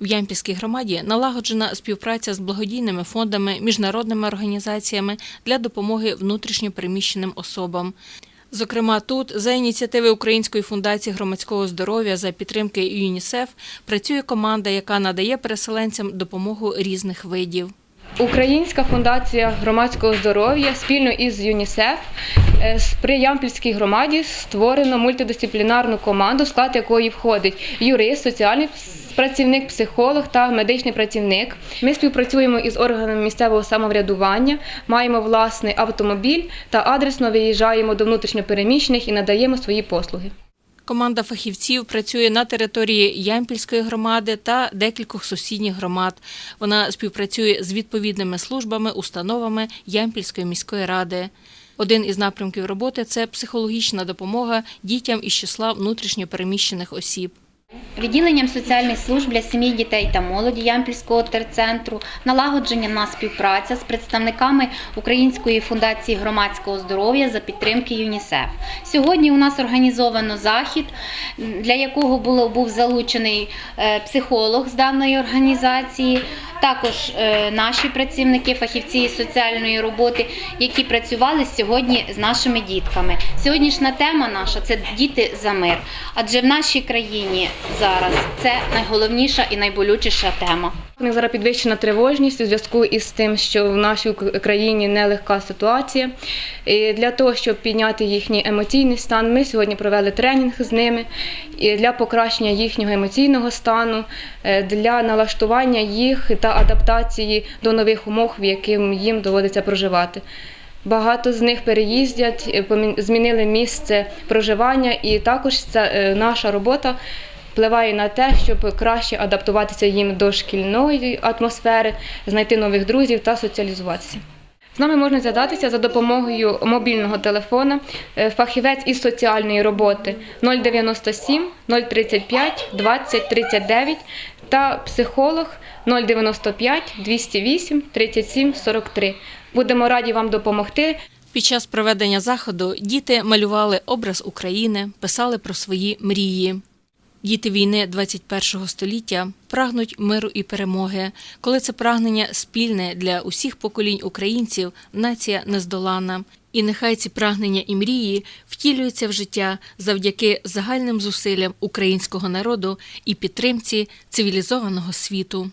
В Ямпільській громаді налагоджена співпраця з благодійними фондами, міжнародними організаціями для допомоги внутрішньо переміщеним особам. Зокрема, тут за ініціативи Української фундації громадського здоров'я за підтримки ЮНІСЕФ працює команда, яка надає переселенцям допомогу різних видів. Українська фундація громадського здоров'я спільно із ЮНІСЕФ е, при Ямпільській громаді створено мультидисциплінарну команду, склад якої входить юрист, соціальний працівник, психолог та медичний працівник. Ми співпрацюємо із органами місцевого самоврядування, маємо власний автомобіль та адресно виїжджаємо до внутрішньопереміщених і надаємо свої послуги. Команда фахівців працює на території Ямпільської громади та декількох сусідніх громад. Вона співпрацює з відповідними службами, установами Ямпільської міської ради. Один із напрямків роботи це психологічна допомога дітям із числа внутрішньо переміщених осіб. Відділенням соціальних служб для сім'ї, дітей та молоді Ямпільського терцентру налагодження на співпраця з представниками Української фундації громадського здоров'я за підтримки ЮНІСЕФ. Сьогодні у нас організовано захід, для якого був залучений е, психолог з даної організації. Також е, наші працівники, фахівці із соціальної роботи, які працювали сьогодні з нашими дітками. Сьогоднішня тема наша це діти за мир. Адже в нашій країні зараз це найголовніша і найболючіша тема. У них зараз підвищена тривожність у зв'язку із тим, що в нашій країні нелегка ситуація. І для того, щоб підняти їхній емоційний стан, ми сьогодні провели тренінг з ними для покращення їхнього емоційного стану, е, для налаштування їх та адаптації до нових умов, в яким їм доводиться проживати. Багато з них переїздять, е, змінили місце проживання, і також ця е, наша робота впливає на те, щоб краще адаптуватися їм до шкільної атмосфери, знайти нових друзів та соціалізуватися. З нами можна зв'язатися за допомогою мобільного телефона, е, фахівець із соціальної роботи 097 035 20 39 та психолог 095 208 37 43. Будемо раді вам допомогти. Під час проведення заходу діти малювали образ України, писали про свої мрії. Діти війни 21 століття прагнуть миру і перемоги. Коли це прагнення спільне для усіх поколінь українців, нація нездоланна. І нехай ці прагнення і мрії втілюються в життя завдяки загальним зусиллям українського народу і підтримці цивілізованого світу.